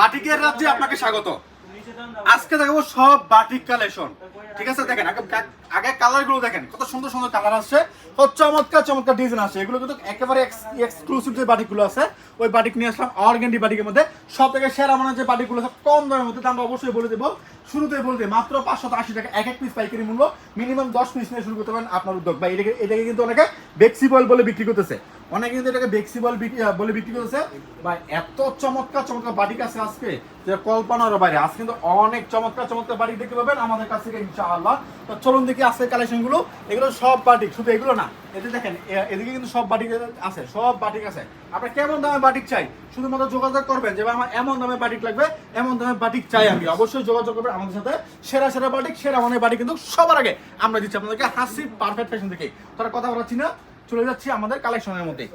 বাটিকের রাজ্যে আপনাকে স্বাগত। আজকে সব বাটিক কালেকশন ঠিক আছে, দেখেন, আগে কালারগুলো দেখেন, কত সুন্দর সুন্দর কালার আসছে। কত চমৎকার চমৎকার ডিজাইন আছে এগুলো কিন্তু একেবারে এক্সক্লুসিভ যে আছে, ওই বাটিক নিয়ে আসলাম, অর্গেন্ডি বাটিকের মধ্যে। সব থেকে সেরা মানে যে বাটিকগুলো কম দামের মধ্যে অবশ্যই বলে দেবো। শুরুতে বলতে মাত্র পাঁচশো আশি টাকা, এক এক পিস পাইকারি মূল্য। মিনিমাম দশ পিস নিয়ে শুরু করতে পারেন আপনার উদ্যোগ। বা এটাকে এটাকে কিন্তু অনেকে বেক্সিবল বলে বিক্রি করতেছে। অনেকে কিন্তু এটাকে বেক্সিবল বলে বিক্রি করতেছে বা এত চমৎকার চমৎকার বাটিক আছে আজকে যে কল্পনার বাইরে। আজ কিন্তু অনেক চমৎকার চমৎকার বাটিক দেখতে পাবেন আমাদের কাছ থেকে, ইনশাআল্লাহ। তো চলুন দেখি আজকের কালেকশনগুলো এগুলো সব বাটিক, শুধু এগুলো না। এতে দেখেন এদিকে কিন্তু সব বাটিক আছে, সব বাটিক আছে। আপনার কেমন দামে বাটিক চাই? শুধুমাত্র যোগাযোগ করবেন যে আমার এমন দামে বাটিক লাগবে, এমন দামে বাটিক চাই আমি। অবশ্যই যোগাযোগ করবেন আমাদের সাথে। সেরা সেরা বাটিক, সেরা মানের বাটিক কিন্তু সবার আগে আমরা দিচ্ছি আপনাদেরকে হাসি পারফেক্ট ফ্যাশন থেকে তারা কথা বলাচ্ছি না। চলে যাচ্ছি আমাদের কালেকশনের মধ্যে।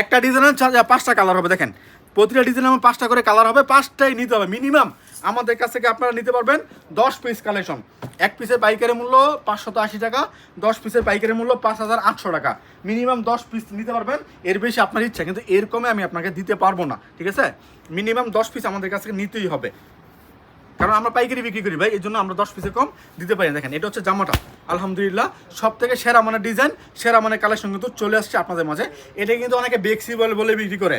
একটা ডিজাইনের পাঁচটা কালার হবে, দেখেন। প্রতিটা ডিজাইনে আমার পাঁচটা করে কালার হবে, পাঁচটাই নিতে হবে মিনিমাম আমাদের কাছ থেকে আপনারা নিতে পারবেন দশ পিস কালেকশন এক পিসের পাইকারি মূল্য পাঁচশত আশি টাকা, দশ পিসের পাইকারি মূল্য পাঁচ হাজার আটশো টাকা। মিনিমাম দশ পিস নিতে পারবেন, এর বেশি আপনার ইচ্ছা, কিন্তু এর কমে আমি আপনাকে দিতে পারব না, ঠিক আছে? মিনিমাম দশ পিস আমাদের কাছ থেকে নিতেই হবে। কারণ আমরা পাইকারি বিক্রি করি ভাই এই জন্য আমরা দশ পিসে কম দিতে পারি। দেখেন, এটা হচ্ছে জামাটা। আলহামদুলিল্লাহ সব থেকে সেরা মানে ডিজাইন সেরা মানে কালেকশন কিন্তু চলে আসছে আপনাদের মাঝে। এটা কিন্তু অনেকে বেক্সিবল বলে বিক্রি করে।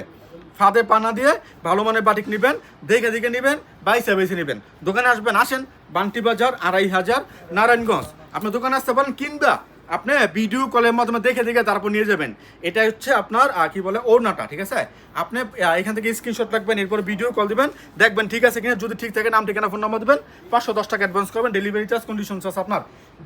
ফাঁদে পানা দিয়ে ভালো মানের বাটিক নেবেন, দেখে দেখে নেবেন, বাইসে বেছে নেবেন। দোকানে আসবেন, আসেন, বান্টি বাজার, আড়াই হাজার, নারায়ণগঞ্জ। আপনার দোকানে আসতে পারেন কিনবা আপনি ভিডিও কলের মাধ্যমে দেখে দেখে তারপর নিয়ে যাবেন। এটা হচ্ছে আপনার কি বলে, ওড়নাটা, ঠিক আছে? আপনি এখান থেকে স্ক্রিনশট রাখবেন, এরপর ভিডিও কল দিবেন। দেখবেন ঠিক আছে কিনা, যদি ঠিক থাকে নাম, ঠিকানা ফোন নাম্বার দেবেন। পাঁচশো দশ টাকা অ্যাডভান্স করবেন ডেলিভারি চার্জ কন্ডিশন চার্জ আপনার।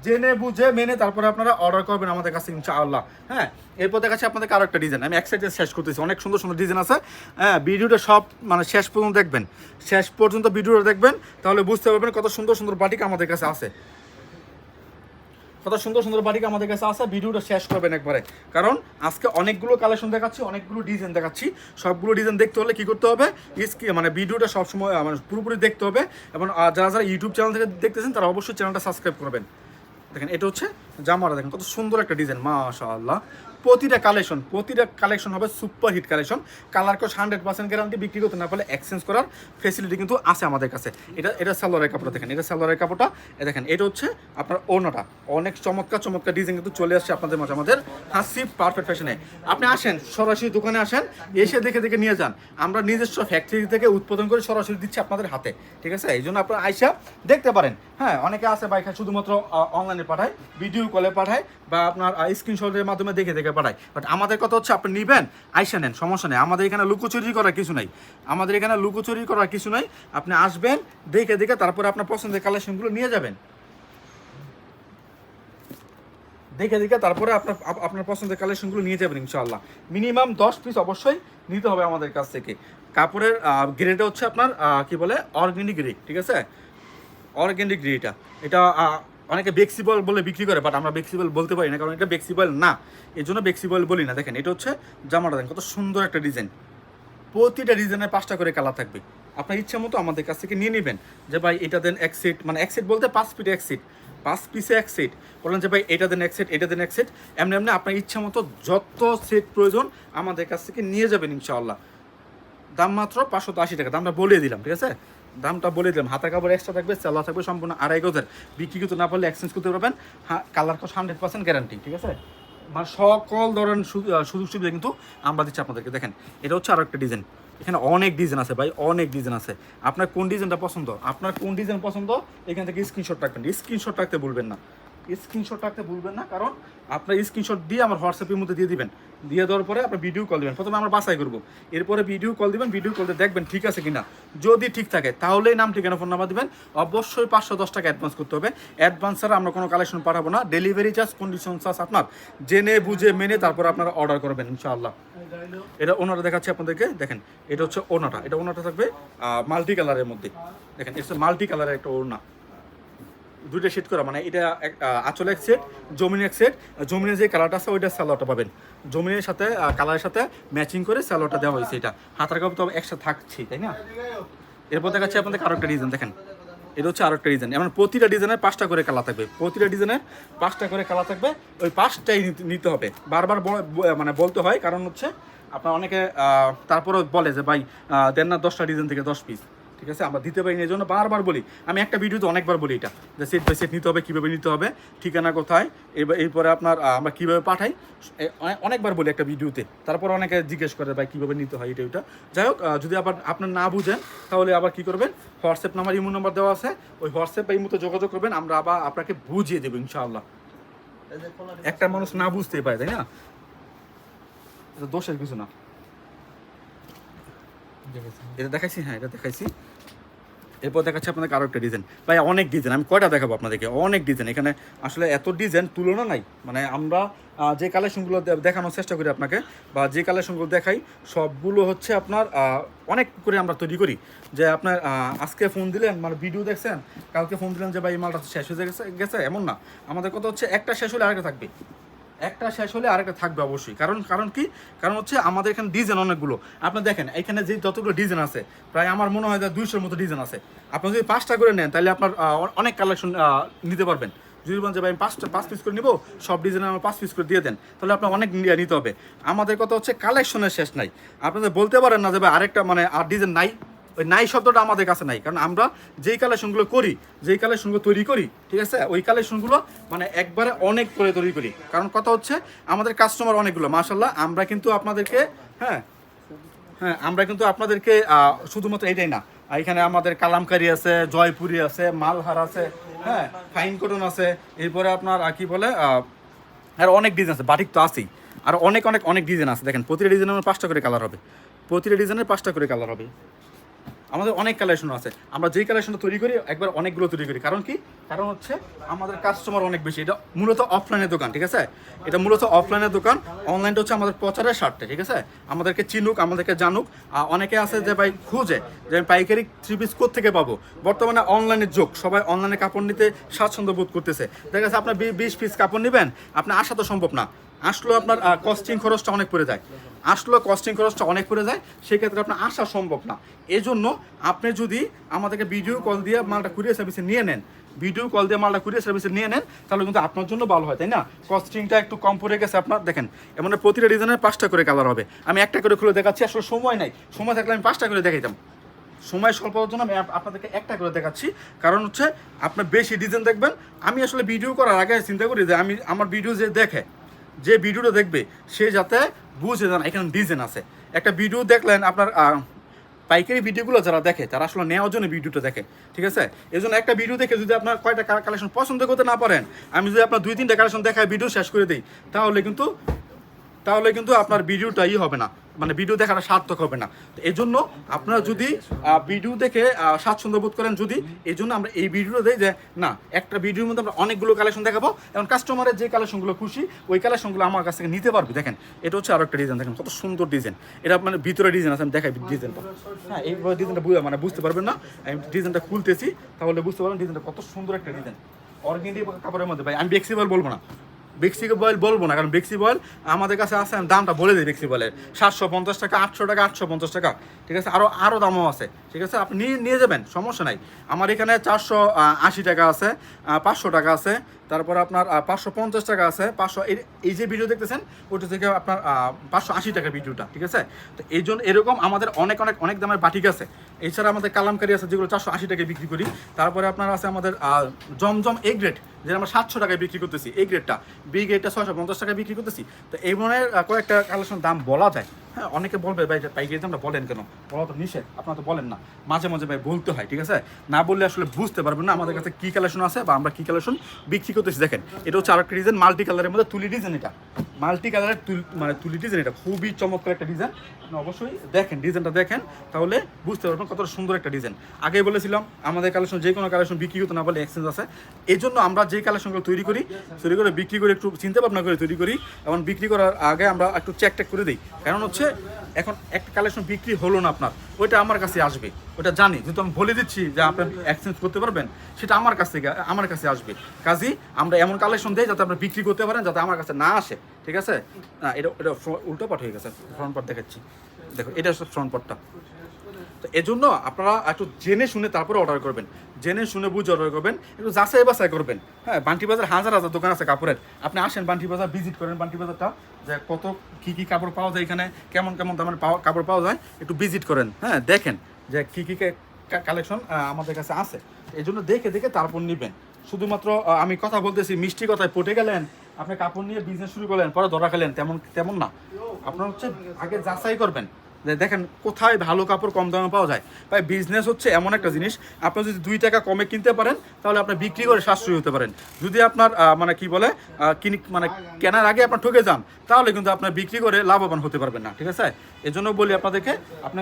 জেনে বুঝে মেনে তারপরে আপনারা অর্ডার করবেন আমাদের কাছে, ইনশাআল্লাহ। হ্যাঁ? এরপর দেখাচ্ছি আপনাদের আরও একটা ডিজাইন আমি এক সাইডে শেষ করতেছি, অনেক সুন্দর সুন্দর ডিজাইন আছে। হ্যাঁ ভিডিওটা সব মানে শেষ পর্যন্ত দেখবেন। শেষ পর্যন্ত ভিডিওটা দেখবেন, তাহলে বুঝতে পারবেন কত সুন্দর সুন্দর বাটিক আমাদের কাছে আছে। কত সুন্দর সুন্দর বাটিক আমাদের কাছে আসে ভিডিওটা শেষ করবেন একবারে। কারণ আজকে অনেকগুলো কালেকশন দেখাচ্ছি, অনেকগুলো ডিজাইন দেখাচ্ছি। সবগুলো ডিজাইন দেখতে হলে কি করতে হবে? স্কি মানে ভিডিওটা সবসময় মানে পুরোপুরি দেখতে হবে। এবং যারা যারা ইউটিউব চ্যানেল থেকে দেখতেছেন, তারা অবশ্যই চ্যানেলটা সাবস্ক্রাইব করবেন। দেখেন, এটা হচ্ছে জামাটা দেখেন, কত সুন্দর একটা ডিজাইন মাশাআল্লাহ। প্রতিটা কালেকশন প্রতিটা কালেকশন হবে সুপার হিট কালেকশন কালার কোর্স হান্ড্রেড পার্সেন্ট গ্যারান্টি বিক্রি করতে না পারলে এক্সচেঞ্জ করার ফেসিলিটি কিন্তু আছে আমাদের কাছে। এটা এটা সালোয়ারের কাপড় দেখেন, এটা সালোয়ারের কাপড়টা। দেখেন, এটা হচ্ছে আপনার ওনাটা অনেক চমৎকার চমৎকার ডিজাইন কিন্তু চলে আসছে আপনাদের মাঝে, আমাদের হাসি পারফেক্ট ফ্যাশনে আপনি আসেন, সরাসরি দোকানে আসেন, এসে দেখে দেখে নিয়ে যান। আমরা নিজস্ব ফ্যাক্টরি থেকে উৎপাদন করে সরাসরি দিচ্ছি আপনাদের হাতে, ঠিক আছে? এই জন্য আপনারা আইসা দেখতে পারেন। হ্যাঁ অনেকে আছে বাইক শুধুমাত্র অনলাইনে পাঠায় ভিডিও কলে পাঠায় বা আপনার স্ক্রিনশটের মাধ্যমে দেখে দেখে পাঠায়। বাট আমাদের কথা হচ্ছে আপনি নিবেন, আইসা নেন, সমস্যা নেই। আমাদের এখানে লুকোচুরি করার কিছু নাই। আমাদের এখানে লুকোচুরি করার কিছু নাই। আপনি আসবেন, দেখে দেখে তারপরে আপনার পছন্দের কালেকশনগুলো নিয়ে যাবেন। দেখে দেখে তারপরে আপনার, আপ- আপনার পছন্দের কালেকশনগুলো নিয়ে যাবেন, ইনশাআল্লাহ। মিনিমাম দশ পিস অবশ্যই নিতে হবে আমাদের কাছ থেকে। কাপড়ের গ্রেডটা হচ্ছে আপনার কি বলে? অর্গ্যানিক গ্রে ঠিক আছে? অর্গ্যানিক গ্রেটা এটা অনেকে বেক্সিবল বলে বিক্রি করে বাট আমরা বেক্সিবল বলতে পারি না, কারণ এটা বেক্সিবল না। এই জন্য বেক্সিবল বলি না। দেখেন, এটা হচ্ছে জামাটা, দেখেন, কত সুন্দর একটা ডিজাইন প্রতিটা ডিজাইনের পাঁচটা করে কালার থাকবে। আপনার ইচ্ছা মতো আমাদের কাছ থেকে নিয়ে নেবেন। যে ভাই, এটা দেন এক সেট মানে এক সেট বলতে পাঁচ ফিটে এক সেট পাঁচ পিসে এক সেট বললেন যে ভাই, এটা দেন এক সেট এটা দেন এক সেট এমনি এমনি আপনার ইচ্ছা মতো যত সেট প্রয়োজন আমাদের কাছ থেকে নিয়ে যাবেন ইনশাআল্লাহ। দাম মাত্র পাঁচশো আশি টাকা। দামটা বলে দিলাম, ঠিক আছে? দামটা বলে দিলাম। হাতা কাপড় এক্সট্রা থাকবে চালা থাকবে সম্পূর্ণ আড়াই গজের। বিক্রি করতে না পারলে এক্সচেঞ্জ করতে পারবেন। কালার কস হান্ড্রেড পার্সেন্ট গ্যারান্টি ঠিক আছে? মানে সকল ধরনের সুযোগ সুবিধা কিন্তু আমরা দিচ্ছি আপনাদেরকে। দেখেন, এটা হচ্ছে আরও একটা ডিজাইন এখানে অনেক ডিজাইন আছে ভাই, অনেক ডিজাইন আছে। আপনার কোন ডিজাইনটা পছন্দ? আপনার কোন ডিজাইন পছন্দ? এখান থেকে স্ক্রিনশট রাখবেন। স্ক্রিনশট রাখতে বলবেন না। স্ক্রিনশট রাখতে ভুলবেন না, কারণ আপনার স্ক্রিনশট দিয়ে আমার হোয়াটসঅ্যাপের মধ্যে দিয়ে দিবেন। দিয়ে দেওয়ার পরে আপনার ভিডিও কল দিবেন। প্রথমে আমরা বাছাই করব। এরপরে ভিডিও কল দিবেন ভিডিও কল দিয়ে দেখবেন ঠিক আছে কিনা। যদি ঠিক থাকে, তাহলেই নাম, ঠিকানা ফোন নাম্বার দিবেন। অবশ্যই পাঁচশো দশ টাকা অ্যাডভান্স করতে হবে। অ্যাডভান্স ছাড়া আমরা কোনো কালেকশন পাঠাবো না। ডেলিভারি চার্জ কন্ডিশন চার্জ আপনার। জেনে, বুঝে, মেনে তারপর আপনারা অর্ডার করবেন, ইনশাআল্লাহ। এটা ওনাটা দেখাচ্ছি আপনাদেরকে। দেখেন, এটা হচ্ছে ওনাটা। এটা ওনাটা থাকবে মাল্টি কালারের মধ্যে। দেখেন, এটা মাল্টি কালারের একটা ওড়না। দুইটা সেট করা মানে এটা আঁচল এক সেট জমিন এক সেট জমিনের যে কালারটা আছে ওইটা স্যালোয়ারটা পাবেন। জমিনের সাথে কালারের সাথে ম্যাচিং করে স্যালোয়ারটা দেওয়া হয়েছে এটা। হাতার কাপড় তো একসাথে থাকছেই তাই না? এরপর দেখাচ্ছি আপনাদের আরও একটা ডিজাইন দেখেন। এটা হচ্ছে আরও একটা ডিজাইন এমন প্রতিটা ডিজাইনের পাঁচটা করে কালার থাকবে। প্রতিটা ডিজাইনের পাঁচটা করে কালার থাকবে ওই পাঁচটাই নিতে- হবে। বারবার মানে বলতে হয় কারণ হচ্ছে আপনার অনেকে আহ, তারপরেও বলে যে ভাই দেন না দশটা ডিজাইন থেকে দশ পিস ঠিক আছে? আমরা দিতে পারি না, এই জন্য বারবার বলি, আমি একটা ভিডিওতে অনেকবার বলি এটা, যে সেট বাই সেট নিতে হবে, কীভাবে নিতে হবে, ঠিকানা কোথায়, এবার এরপরে আপনার আমরা কীভাবে পাঠাই অনেকবার বলি একটা ভিডিওতে, তারপর অনেকে জিজ্ঞেস করে, ভাই, কীভাবে নিতে হয় এটা, ওইটা? যাই হোক যদি আবার আপনার না বুঝেন, তাহলে আবার কি করবেন, হোয়াটসঅ্যাপ নাম্বার, ইমো নাম্বার দেওয়া আছে, ওই হোয়াটসঅ্যাপ বা ইমোতে যোগাযোগ করবেন, আমরা আবার আপনাকে বুঝিয়ে দেবো, ইনশাআল্লাহ। একটা মানুষ না বুঝতেই পারে, তাই না? দোষের কিছু না। এটা দেখাইছি? হ্যাঁ এটা দেখাইছি। এরপর দেখাচ্ছি আপনাদের আরও একটা ডিজাইন ভাই, অনেক ডিজাইন আমি কয়টা দেখাবো আপনাদেরকে? অনেক ডিজাইন এখানে আসলে এত ডিজাইন তুলনা নাই। মানে আমরা যে কালেকশনগুলো দেখানোর চেষ্টা করি আপনাকে, বা যে কালেকশনগুলো দেখাই, সবগুলো হচ্ছে আপনার অনেক করে আমরা তৈরি করি। যে আপনার আজকে ফোন দিলেন মানে ভিডিও দেখছেন, কালকে ফোন দিলেন যে, ভাই, এই মালটা শেষ হয়ে গেছে গেছে। এমন না। আমাদের কথা হচ্ছে, একটা শেষ হলে আরেকটা থাকবে। একটা শেষ হলে আরেকটা থাকবে অবশ্যই। কারণ কারণ কি? কারণ হচ্ছে আমাদের এখানে ডিজাইন অনেকগুলো। আপনি দেখেন, এখানে যে যতগুলো ডিজাইন আছে, প্রায় আমার মনে হয় যে দুইশোর মতো ডিজাইন আছে। আপনি যদি পাঁচটা করে নেন, তাহলে আপনার অনেক কালেকশন নিতে পারবেন। যদি বলেন যে ভাই, আমি পাঁচটা, পাঁচ পিস করে নিবো, সব ডিজাইন আমার পাঁচ পিস করে দিয়ে দেন, তাহলে আপনার অনেক নিতে হবে। আমাদের কথা হচ্ছে কালেকশনের শেষ নাই। আপনাদের বলতে পারেন না যে ভাই, আরেকটা মানে আর ডিজাইন নাই ওই নাই শব্দটা আমাদের কাছে নাই। কারণ আমরা যেই কালেকশনগুলো করি, যেই কালেকশনগুলো তৈরি করি, ঠিক আছে? ওই কালেকশনগুলো মানে একবারে অনেক করে তৈরি করি। কারণ কথা হচ্ছে, আমাদের কাস্টমার অনেকগুলো মাশাল্লাহ আমরা কিন্তু আপনাদেরকে হ্যাঁ হ্যাঁ আমরা কিন্তু আপনাদেরকে শুধুমাত্র এটাই না। এখানে আমাদের কালামকারি আছে, জয়পুরি আছে, মালহার আছে হ্যাঁ ফাইন কটন আছে। এরপরে আপনার কি বলে আর অনেক ডিজাইন আছে, বাটিক তো আছেই। আর অনেক অনেক অনেক ডিজাইন আছে। দেখেন, প্রতিটা ডিজাইনের পাঁচটা করে কালার হবে। প্রতিটা ডিজাইনের পাঁচটা করে কালার হবে। আমাদের অনেক কালেকশন আছে। আমরা যেই কালেকশনটা তৈরি করি, একবার অনেকগুলো তৈরি করি। কারণ কি? কারণ হচ্ছে আমাদের কাস্টমার অনেক বেশি। এটা মূলত অফলাইনের দোকান, ঠিক আছে? এটা মূলত অফলাইনের দোকান। অনলাইনটা হচ্ছে আমাদের প্রচারের স্বার্থে ঠিক আছে? আমাদেরকে চিনুক, আমাদেরকে জানুক। আর অনেকে আছে যে ভাই খুঁজে যে আমি পাইকারি থ্রি পিস থেকে পাবো? বর্তমানে অনলাইনের যুগ। সবাই অনলাইনে কাপড় নিতে স্বাচ্ছন্দ্য বোধ করতেছে। দেখা যাচ্ছে আপনার বিশ পিস কাপড় নেবেন, আপনার আসা তো সম্ভব না। আসলেও আপনার কস্টিং খরচটা অনেক পড়ে যায়। আসলেও কস্টিং খরচটা অনেক পড়ে যায়, সেক্ষেত্রে আপনার আসা সম্ভব না। এই জন্য আপনি যদি আমাদেরকে ভিডিও কল দিয়ে মালটা কুরিয়ার সার্ভিসে নিয়ে নেন ভিডিও কল দিয়ে মালটা কুরিয়ার সার্ভিসে নিয়ে নেন, তাহলে কিন্তু আপনার জন্য ভালো হয়, তাই না? কস্টিংটা একটু কম পড়ে গেছে আপনার, দেখেন এমন প্রতিটা ডিজাইনের পাঁচটা করে কালার হবে। আমি একটা করে খুলে দেখাচ্ছি, আসলে সময় নাই। সময় থাকলে আমি পাঁচটা করে দেখাইতাম। সময় স্বল্পতার জন্য আমি আপনাদেরকে একটা করে দেখাচ্ছি। কারণ হচ্ছে আপনার বেশি ডিজাইন দেখবেন। আমি আসলে ভিডিও করার আগে চিন্তা করি যে, আমি আমার ভিডিও যে দেখে যে ভিডিওটা দেখবে, সে যাতে বুঝে না, এখানে ডিজাইন আছে। একটা ভিডিও দেখলেন আপনার পাইকারি ভিডিওগুলো যারা দেখে, তারা আসলে নেওয়ার জন্য ভিডিওটা দেখে, ঠিক আছে? এই জন্য একটা ভিডিও দেখে যদি আপনার কয়েকটা কালেকশন পছন্দ করতে না পারেন, আমি যদি আপনার দুই তিনটা কালেকশন দেখায় ভিডিও শেষ করে দিই, তাহলে কিন্তু তাহলে কিন্তু আপনার ভিডিওটা ই হবে না। মানে ভিডিও দেখাটা সার্থক হবে না। তো এই জন্য আপনারা যদি ভিডিও দেখে স্বাচ্ছন্দ্য বোধ করেন যদি এই জন্য আমরা এই ভিডিওটা দিই যে, না, একটা ভিডিওর মধ্যে আমরা অনেকগুলো কালেকশন দেখাবো এবং কাস্টমারের যে কালেকশনগুলো খুশি, ওই কালেকশনগুলো আমার কাছ থেকে নিতে পারবে। দেখেন, এটা হচ্ছে আরও একটা ডিজাইন দেখেন, কত সুন্দর ডিজাইন এটা মানে ভিতরে ডিজাইন আছে, আমি দেখাই ডিজাইনটা হ্যাঁ এই ডিজাইনটা মানে বুঝতে পারবেন না। আমি ডিজাইনটা খুলতেছি, তাহলে বুঝতে পারবেন ডিজাইনটা কত সুন্দর একটা ডিজাইন অর্গেন্ডি কাপড়ের মধ্যে, ভাই, আমি বেক্সিবল বলব না। বেক্সি বয়েল বলব না, কারণ বেক্সি বয়েল আমাদের কাছে আছে, আমি দামটা বলে দিই বেক্সি বয়েলের সাতশো পঞ্চাশ টাকা, আটশো টাকা, আটশো পঞ্চাশ টাকা। ঠিক আছে? আরও আরও দামও আছে। ঠিক আছে? আপনি নিয়ে নিয়ে যাবেন, সমস্যা নাই। আমার এখানে চারশো আশি টাকা আছে পাঁচশো টাকা আছে তারপর আপনার পাঁচশো পঞ্চাশ টাকা আছে, পাঁচশো এই যে ভিডিও দেখতেছেন ওটা থেকে আপনার পাঁচশো আশি টাকা ভিডিওটা ঠিক আছে? তো এই জন্য এরকম আমাদের অনেক অনেক অনেক দামের বাটিক আছে। এছাড়া আমাদের কালামকারি আছে, যেগুলো চারশো আশি টাকায় বিক্রি করি। তারপরে আপনার আছে আমাদের জমজম এ গ্রেড যেটা আমরা সাতশো টাকায় বিক্রি করতেছি এই গ্রেডটা বি গ্রেডটা ছয়শো পঞ্চাশ টাকায় বিক্রি করতেছি। তো এই ধরনের কয়েকটা কালেকশন দাম বলা যায়। হ্যাঁ অনেকে বলবে, ভাই পাইকারি দামটা বলেন কেন? বলা তো নিষেধ, আপনারা তো বলেন না। মাঝে মাঝে, ভাই, বলতে হয়, ঠিক আছে? না বললে আসলে বুঝতে পারবেন না আমাদের কাছে কী কালেকশন আছে বা আমরা কী কালেকশন বিক্রি করতেছি। দেখেন, এটা হচ্ছে আরেকটা ডিজাইন মাল্টি কালারের মধ্যে তুলি ডিজাইন এটা। মাল্টি কালারের মানে তুলি ডিজাইন এটা খুবই চমৎকার একটা ডিজাইন আপনি অবশ্যই দেখেন ডিজাইনটা দেখেন, তাহলে বুঝতে পারবেন কতটা সুন্দর একটা ডিজাইন আগেই বলেছিলাম, আমাদের কালেকশন যে কোনো কালেকশন বিক্রি করতে না বলে এক্সচেঞ্জ আছে। এই জন্য আমরা যে কালেকশনগুলো তৈরি করি, তৈরি করে বিক্রি করে একটু চিন্তা ভাবনা করে তৈরি করি, এবং বিক্রি করার আগে আমরা একটু চেক টেক করে দিই। কারণ হচ্ছে, এখন একটা কালেকশন বিক্রি হলো না আপনার। ওইটা আমার কাছে আসবে। ওটা জানি, যেহেতু আমি বলে দিচ্ছি যে আপনি এক্সচেঞ্জ করতে পারবেন, সেটা আমার কাছ থেকে, আমার কাছে আসবে। কাজী, আমরা এমন কালেকশন দিই যাতে আপনি বিক্রি করতে পারেন, যাতে আমার কাছে না আসে। ঠিক আছে? না, এটা এটা উল্টো পাঠ হয়ে গেছে ফ্রন্ট পাট দেখাচ্ছি। দেখো, এটা হচ্ছে ফ্রন্ট পার্টটা তো এজন্য আপনারা একটু জেনে শুনে তারপরে অর্ডার করবেন। জেনে শুনে বুঝে অর্ডার করবেন, একটু যাচাই বাছাই করবেন। হ্যাঁ বান্টি বাজার হাজার হাজার দোকান আছে কাপড়ের। আপনি আসেন বান্টি বাজার ভিজিট করেন বান্টি বাজারটা, যে কত কি কি কাপড় পাওয়া যায় এখানে, কেমন কেমন দামের পাওয়া- কাপড় পাওয়া যায়, একটু ভিজিট করেন। হ্যাঁ দেখেন যে কী কি কালেকশন আমাদের কাছে আছে। এই জন্য দেখে দেখে তারপর নেবেন। শুধুমাত্র আমি কথা বলতেছি, মিষ্টি কথায় পটে গেলেন, আপনি কাপড় নিয়ে বিজনেস শুরু করলেন, পরে ধরা খেলেন, তেমন তেমন না। আপনার হচ্ছে আগে যাচাই করবেন। দেখেন কোথায় ভালো কাপড় কম দামে পাওয়া যায়। ভাই বিজনেস হচ্ছে এমন একটা জিনিস, আপনি যদি দুই টাকা কমে কিনতে পারেন, তাহলে আপনি বিক্রি করে সাশ্রয়ী হতে পারেন। যদি আপনার মানে কি বলে কিনি মানে কেনার আগে আপনার ঠকে যান, তাহলে কিন্তু আপনার বিক্রি করে লাভবান হতে পারবেন না, ঠিক আছে? এজন্য জন্য বলি আপনাদেরকে, আপনি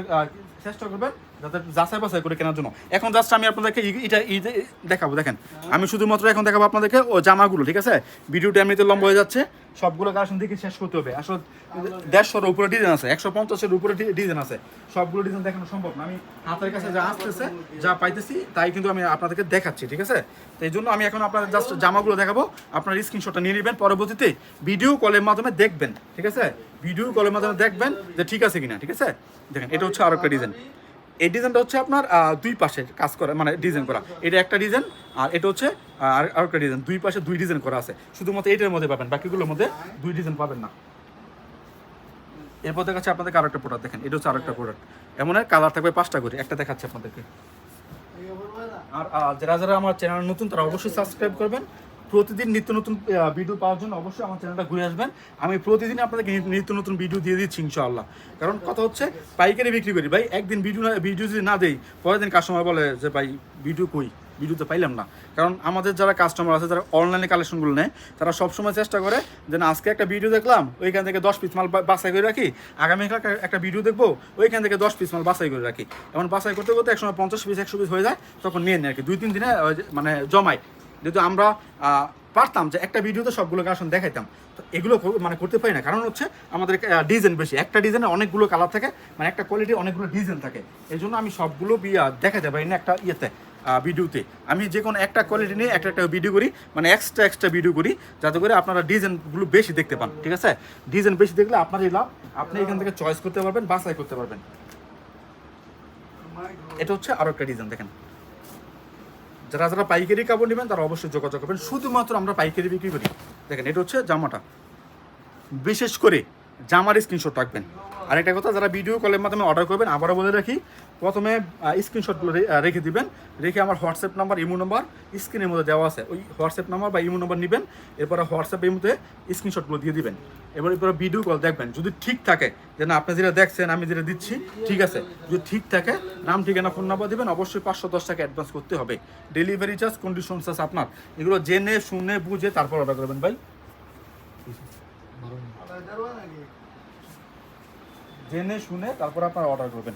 চেষ্টা করবেন যাতে যাচাই বাছাই করে কেনার জন্য। এখন জাস্ট আমি আপনাদেরকে এটা দেখাবো, দেখেন। আমি শুধুমাত্র এখন দেখাবো আপনাদেরকে ও জামাগুলো, ঠিক আছে? ভিডিওটা এমনিতে লম্বা হয়ে যাচ্ছে। সবগুলো কালেকশন দেখে শেষ করতে হবে। আসলে দেড়শোর উপরে ডিজাইন আছে, একশো পঞ্চাশের উপরে ডিজাইন আছে। সবগুলো ডিজাইন দেখানো সম্ভব না। আমি হাতের কাছে যা আসতেছে, যা পাইতেছি, তাই কিন্তু আমি আপনাদেরকে দেখাচ্ছি, ঠিক আছে? তো এই জন্য আমি এখন আপনাদের জাস্ট জামাগুলো দেখাবো। আপনার স্ক্রিনশটটা নিয়ে নেবেন, পরবর্তীতে ভিডিও কলের মাধ্যমে দেখবেন, ঠিক আছে? ভিডিও কলের মাধ্যমে দেখবেন যে ঠিক আছে কিনা, ঠিক আছে? দেখেন, এটা হচ্ছে আরও একটা ডিজাইন এই ডিজাইনটা হচ্ছে আপনার দুই পাশে কাজ করা মানে ডিজাইন করা। এটা একটা ডিজাইন, আর এটা হচ্ছে আর আর একটা ডিজাইন। দুই পাশে দুই ডিজাইন করা আছে। শুধুমাত্র এটার মধ্যে পাবেন, বাকিগুলোর মধ্যে দুই ডিজাইন পাবেন না। এরপর দেখাচ্ছে আপনাদেরকে আরেকটা প্রোডাক্ট দেখেন। এটা হচ্ছে আরেকটা প্রোডাক্ট এমন কালার থাকবে পাঁচটা করে। একটা দেখাচ্ছে আপনাদেরকে। আর যারা যারা আমার চ্যানেল নতুন, তারা অবশ্যই সাবস্ক্রাইব করবেন। প্রতিদিন নিত্য নতুন ভিডিও পাওয়ার জন্য অবশ্যই আমার চ্যানেলটা ঘুরে আসবেন। আমি প্রতিদিন আপনাদেরকে নিত্য নতুন ভিডিও দিয়ে দিচ্ছি, ইনশাআল্লাহ। কারণ কথা হচ্ছে, পাইকারি বিক্রি করি। ভাই, একদিন ভিডিও না ভিডিও যদি না দেই, পরের দিন কাস্টমার বলে যে, ভাই ভিডিও কই? ভিডিও তো পাইলাম না। কারণ আমাদের যারা কাস্টমার আছে, যারা অনলাইনে কালেকশনগুলো নেয়, তারা সবসময় চেষ্টা করে যে, না, আজকে একটা ভিডিও দেখলাম, ওইখান থেকে দশ পিস মাল বাছাই করে রাখি। আগামীকাল একটা- ভিডিও দেখব, ওইখান থেকে দশ পিস মাল বাছাই করে রাখি। এমন বাছাই করতে করতে একসময় পঞ্চাশ পিস একশো পিস হয়ে যায়, তখন নিয়ে নেয় আর কি। দুই, তিন দিনে মানে জমাই যেহেতু আমরা পারতাম যে একটা ভিডিওতে সবগুলো কালেকশন দেখাইতাম, তো এগুলো মানে করতে পারি না। কারণ হচ্ছে আমাদের ডিজাইন বেশি। একটা ডিজাইনে অনেকগুলো কালার থাকে মানে একটা কোয়ালিটি অনেকগুলো ডিজাইন থাকে। এই জন্য আমি সবগুলো দেখাতে পারি না একটা ইয়েতে ভিডিওতে আমি যে কোনো একটা কোয়ালিটি নিয়ে একটা একটা ভিডিও করি মানে এক্সট্রা এক্সট্রা ভিডিও করি, যাতে করে আপনারা ডিজাইনগুলো বেশি দেখতে পান, ঠিক আছে? ডিজাইন বেশি দেখলে আপনারই লাভ, আপনি এখান থেকে চয়েস করতে পারবেন, বাছাই করতে পারবেন। এটা হচ্ছে আরও একটা ডিজাইন দেখেন। যারা যারা পাইকারি কাপড় নেবেন, তারা অবশ্যই যোগাযোগ করবেন। শুধুমাত্র আমরা পাইকারি বিক্রি করি। দেখেন, এটা হচ্ছে জামাটা। বিশেষ করে জামার স্ক্রিনশট রাখবেন। আরেকটা কথা, যারা ভিডিও কলের মাধ্যমে অর্ডার করবেন, আবারও বলে রাখি, প্রথমে স্ক্রিনশটগুলো রেখে দিবেন। রেখে আমার হোয়াটসঅ্যাপ নাম্বার ইমো নাম্বার স্ক্রিনের মধ্যে দেওয়া আছে। ওই হোয়াটসঅ্যাপ নাম্বার বা ইমো নাম্বার নেবেন, এরপরে হোয়াটসঅ্যাপ মধ্যে স্ক্রিনশটগুলো দিয়ে দিবেন। এবার এরপরে ভিডিও কল দেখবেন। যদি ঠিক থাকে, যে না, আপনি যেটা দেখছেন, আমি যেটা দিচ্ছি, ঠিক আছে। যদি ঠিক থাকে, নাম, ঠিকানা ফোন নাম্বার দেবেন, অবশ্যই পাঁচশো দশ টাকা অ্যাডভান্স করতে হবে। ডেলিভারি চার্জ কন্ডিশন চার্জ আপনার। এগুলো জেনে, শুনে, বুঝে তারপর অর্ডার করবেন ভাই। জেনে শুনে তারপর আপনারা অর্ডার করবেন।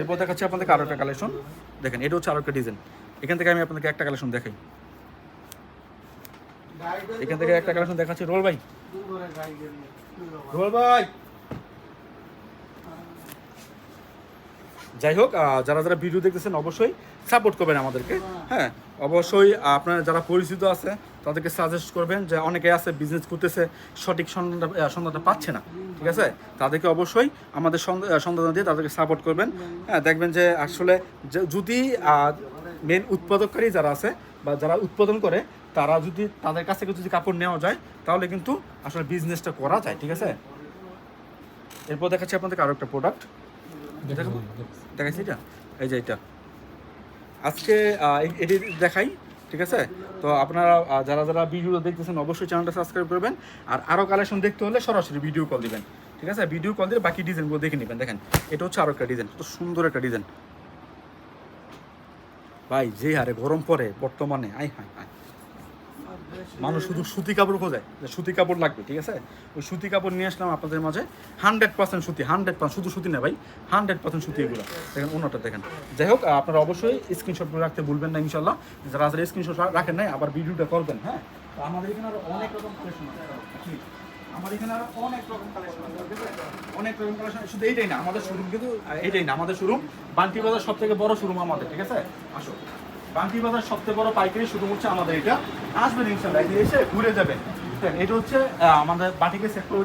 এরপর দেখাচ্ছি আপনাদেরকে আরও একটা কালেকশন দেখেন, এটা হচ্ছে আরও একটা ডিজাইন এখান থেকে আমি আপনাদেরকে একটা কালেকশন দেখাই। এখান থেকে একটা কালেকশন দেখাচ্ছি। রোল ভাই। রোল ভাই। যাই হোক যারা যারা ভিডিও দেখতেছেন, অবশ্যই সাপোর্ট করবেন আমাদেরকে। হ্যাঁ অবশ্যই আপনার যারা পরিচিত আছে তাদেরকে সাজেস্ট করবেন যে অনেকে আছে বিজনেস করতেছে সঠিক সন্ধানটা সন্ধানটা পাচ্ছে না, ঠিক আছে? তাদেরকে অবশ্যই আমাদের সন্ধান দিয়ে তাদেরকে সাপোর্ট করবেন। হ্যাঁ দেখবেন যে আসলে যদি মেন উৎপাদককারী যারা আছে বা যারা উৎপাদন করে, তারা যদি তাদের কাছ থেকে যদি কাপড় নেওয়া যায়, তাহলে কিন্তু আসলে বিজনেসটা করা যায়, ঠিক আছে? এরপর দেখাচ্ছি আপনাদেরকে আরও একটা প্রোডাক্ট দেখাইছি এটা? এই যে এটা। আজকে এটি দেখাই। ঠিক আছে? তো আপনারা যারা যারা ভিডিও দেখতেছেন, অবশ্যই চ্যানেলটা সাবস্ক্রাইব করবেন। আর আরও কালেকশন দেখতে হলে সরাসরি ভিডিও কল দিবেন। ঠিক আছে? ভিডিও কল দিয়ে বাকি ডিজাইনগুলো দেখে নেবেন। দেখেন, এটা হচ্ছে আরও একটা ডিজাইন তো সুন্দর একটা ডিজাইন ভাই, যে হারে গরম পরে বর্তমানে আই হাই হাই মানুষ শুধু সুতি কাপড় খোঁজে যে সুতি কাপড় লাগবে, ঠিক আছে? ওই সুতি কাপড় নিয়ে আসলাম আপনাদের মাঝে হান্ড্রেড পার্সেন্ট সুতি হান্ড্রেড পার্সেন্ট শুধু সুতি না ভাই হান্ড্রেড পার্সেন্ট সুতি এগুলো। দেখেন অন্যটা দেখেন। যাই হোক আপনারা অবশ্যই স্ক্রিনশটগুলো রাখতে ভুলবেন না ইনশাল্লাহ যারা যারা স্ক্রিনশট রাখেন নাই, আবার ভিডিওটা করবেন হ্যাঁ? আমাদের এখানে আরও অনেক রকম কালেকশন আছে জি। আমার এখানে আরও অনেক রকম কালেকশন? অনেক রকম কালেকশন শুধু এইটাই না, আমাদের শোরুম কিন্তু, এইটাই না, আমাদের শোরুম বান্টি বাজার সব থেকে বড় শোরুম আমাদের, ঠিক আছে? আসো। বান্টি বাজার সবচেয়ে বড় পাইকারি শুধু হচ্ছে আমাদের এটা। আসবেন ইনশাল্লাহ এসে ঘুরে যাবেন। এটা হচ্ছে আমাদের বাটিকে সেক্টর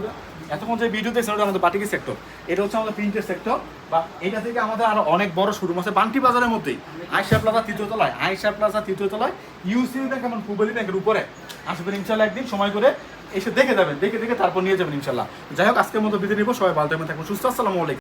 এতক্ষণ যে ভিডিও দেখছেন আমাদের বাটিকের সেক্টর এটা হচ্ছে আমাদের প্রিন্টের সেক্টর বা এটা থেকে আমাদের আরও অনেক বড় শোরুম আছে বান্টি বাজারের মধ্যেই। আয়সা প্লাজা তৃতীয় তলায় আয়সা প্লাজা তৃতীয় তলায়। ইউসি ব্যাংক এবং পুবলি ব্যাংকের উপরে। আসবেন ইনশাল্লাহ একদিন, সময় করে এসে দেখে যাবেন, দেখে দেখে তারপর নিয়ে যাবেন ইনশাল্লাহ যাই হোক, আজকের মতো বিদায় নিব। সবাই ভালো থাকবেন, সুস্থ। আসসালামু আলাইকুম।